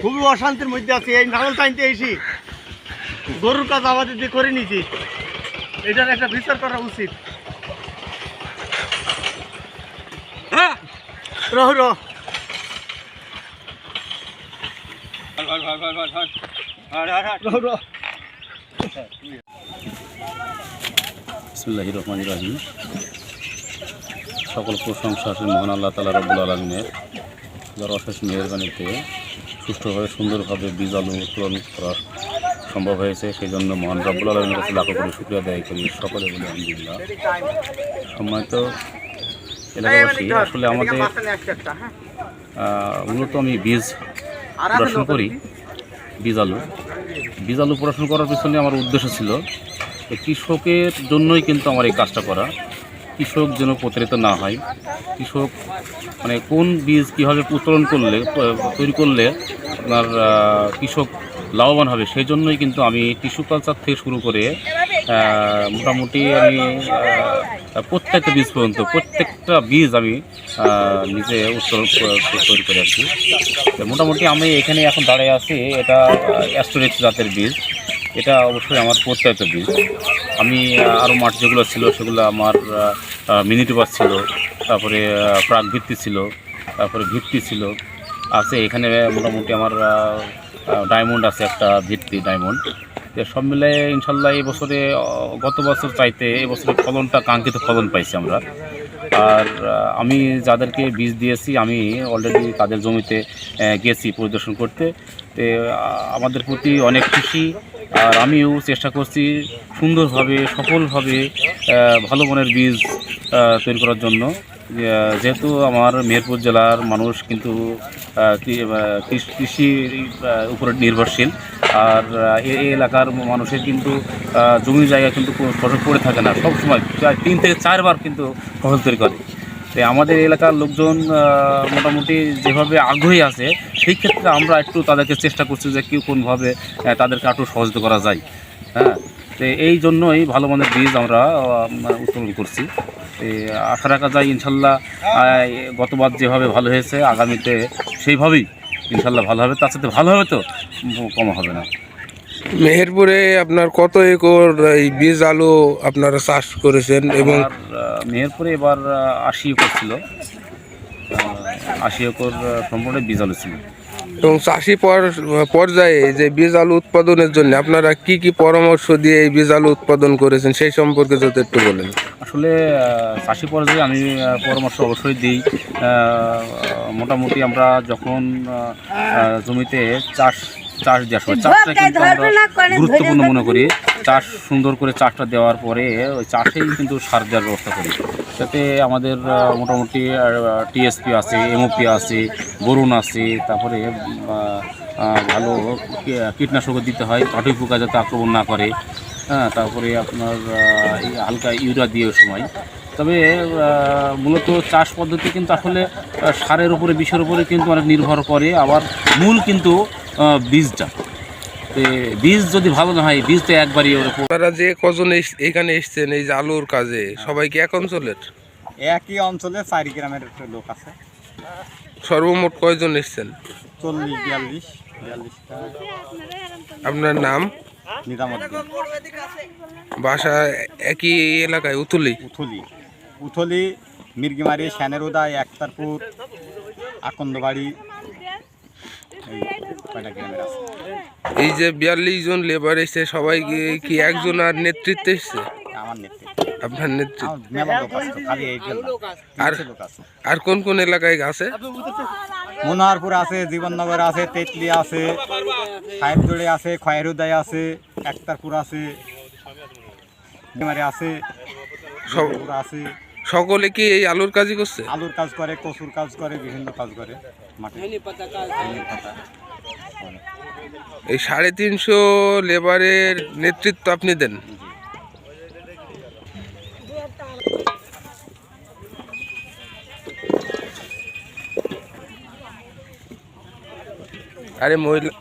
খুবই অশান্তির মধ্যে আছি, এই নাঙল টাইনতে এসি। গরুর কাজ আমাদের দিয়ে করে নিয়েছি। এটার একটা বিচার করা উচিত। হ্যাঁ রহ সকল প্রশংসা মহান আল্লাহ তালা রব্বুল আলমিনের। যার অশেষ মেহরবানিতে সুষ্ঠুভাবে সুন্দরভাবে বীজ আলু উত্তোলন করা সম্ভব হয়েছে। সেই জন্য মহান রব্বুল আলমীর কাছে লাখো করে শুক্রিয়া দেয় করি। সকলে বলে আলহামদুলিল্লাহ। সম্মানিত এলাকাবাসী, আসলে আমাদের মূলত আমি বীজ পড়াশোনা করি, বীজ আলু। বীজ আলু পড়াশোনা করার পিছনে আমার উদ্দেশ্য ছিল কৃষকের জন্যই কিন্তু আমার এই কাজটা করা। কৃষক যেন প্রতারিত না হয়। কৃষক মানে কোন বীজ কীভাবে উত্তোলন করলে, তৈরি করলে আপনার কৃষক লাভবান হবে সেই জন্যই কিন্তু আমি টিস্যু কালচার থেকে শুরু করে মোটামুটি আমি প্রত্যেকটা বীজ পর্যন্ত, প্রত্যেকটা বীজ আমি নিজে উত্তোলন তৈরি করে তো মোটামুটি আমি এখানে এখন দাঁড়িয়ে আছি, এটা অ্যাস্টোরিক্স জাতের বীজ, এটা অবশ্যই আমার প্রত্যয়িত বীজ। আমি আরও মাঠ যেগুলো ছিল সেগুলো আমার মিনিটি বাস ছিল, তারপরে প্রাক ভিত্তি ছিল, তারপরে ভিত্তি ছিল, আছে এখানে মোটামুটি আমার ডায়মন্ড আছে একটা ভিত্তি ডায়মন্ড তো সব মিলে ইনশাল্লাহ এই বছরে গত বছর চাইতে এই বছরের ফলনটা কাঙ্ক্ষিত ফলন পাইছি আমরা। আর আমি যাদেরকে বীজ দিয়েছি, আমি অলরেডি তাদের জমিতে গেছি পরিদর্শন করতে। তো আমাদের প্রতি অনেক খুশি। আর আমিও চেষ্টা করছি সুন্দরভাবে, সফলভাবে ভালো মানের বীজ তৈরি করার জন্য। যেহেতু আমার মেহেরপুর জেলার মানুষ কিন্তু কৃষির উপরে নির্ভরশীল। আর এই এলাকার মানুষের কিন্তু জমি জায়গা কিন্তু ফসল পড়ে থাকে না। সব সময় প্রায় তিন থেকে চারবার কিন্তু ফসল তৈরি করে। তাই আমাদের এলাকার লোকজন মোটামুটি যেভাবে আগ্রহী আছে সেই ক্ষেত্রে আমরা একটু তাদেরকে চেষ্টা করছি যে কেউ কোনভাবে তাদেরকে একটু সহজ করা যায়। হ্যাঁ? তো এই জন্যই ভালো মানের বীজ আমরা উত্তোলন করছি। আশা রাখা যায় ইনশাল্লাহ গতবার যেভাবে ভালো হয়েছে আগামীতে সেইভাবেই ইনশাল্লাহ ভালো হবে। তার সাথে ভালো হবে তো কম হবে না। মেহেরপুরে আপনার কত একর এই বীজ আলু আপনারা চাষ করেছেন এবং মেহেরপুরে এবার আশি একর ছিল। আশি একর সম্পূর্ণ বীজ আলু ছিল। এবং চাষি পর- পর্যায়ে যে বীজ আলু উৎপাদনের জন্য আপনারা কি কি পরামর্শ দিয়ে এই বীজ আলু উৎপাদন করেছেন সেই সম্পর্কে যদি একটু বলেন। আসলে চাষি পর্যায়ে আমি পরামর্শ অবশ্যই দিই। মোটামুটি আমরা যখন জমিতে চাষ চাষ দেওয়ার সময় চাষটা কিন্তু আমরা গুরুত্বপূর্ণ মনে করি। চাষ সুন্দর করে চাষটা দেওয়ার পরে ওই চাষেই কিন্তু সার দেওয়ার ব্যবস্থা করি। যাতে আমাদের মোটামুটি টিএসপি আছে এমওপি আছে, বরুণ আছে, তারপরে ভালো কীটনাশকও দিতে হয় কাঠুই পোকা যাতে আক্রমণ না করে। হ্যাঁ তারপরে আপনার এই হালকা ইউরিয়া দিয়ে সময়। তবে মূলত চাষ পদ্ধতি কিন্তু আসলে সারের উপরে, বিষের উপরে কিন্তু অনেক নির্ভর করে। আবার মূল কিন্তু বীজটা। বীজ যদি ভালো না হয় বীজ তো একবারই ওরকম। আপনারা যে কজন এস- এখানে এসছেন এই যে আলুর কাজে সবাই কি এক অঞ্চলের? একই অঞ্চলে চারি গ্রামের একটা লোক আছে। সর্বমোট কয়জন এসছেন? চল্লিশ বিয়াল্লিশ বিয়াল্লিশটা। আপনার নাম? নিজামুদ্দিন বাসা একই এলাকায় উতুলি উথলি। উথলি মির্গিমারি শ্যানের উদয় একতারপুর আকন্দবাড়ি কয়টা গ্রামের আছে? এই যে বিয়াল্লিশ জন লেবার এসছে সবাই কি- কি একজন আর নেতৃত্বে এসছে? আপনার নেতৃত্ব। আর তিনশো লোক আছে। আর কোন কোন এলাকায় আছে? মনোহরপুর আছে জীবননগর আছে তেতলি আছে সাহেবজোড়ে আছে খয়েরুদায় আছে একতারপুর আছে আছে সব আছে। সকলে কি এই আলুর কাজই করছে? আলুর কাজ করে কচুর কাজ করে বিভিন্ন কাজ করে মাঠে। ধনিয়া পাতা। এই সাড়ে তিনশো লেবারের নেতৃত্ব আপনি দেন? আরে মহিলা